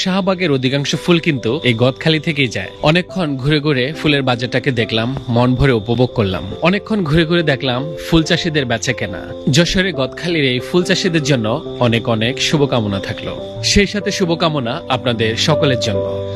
শাহবাগের অধিকাংশ ফুল কিন্তু এই গদখালি থেকেই যায়। অনেকক্ষণ ঘুরে ঘুরে ফুলের বাজারটাকে দেখলাম, মন ভরে উপভোগ করলাম। অনেকক্ষণ ঘুরে ঘুরে দেখলাম, ফুল চাষিদের বেচা কেনা। যশোরে গদখালির এই ফুল চাষিদের জন্য অনেক অনেক শুভকামনা থাকল। সেই সাথে শুভকামনা আপনাদের সকলের জন্য।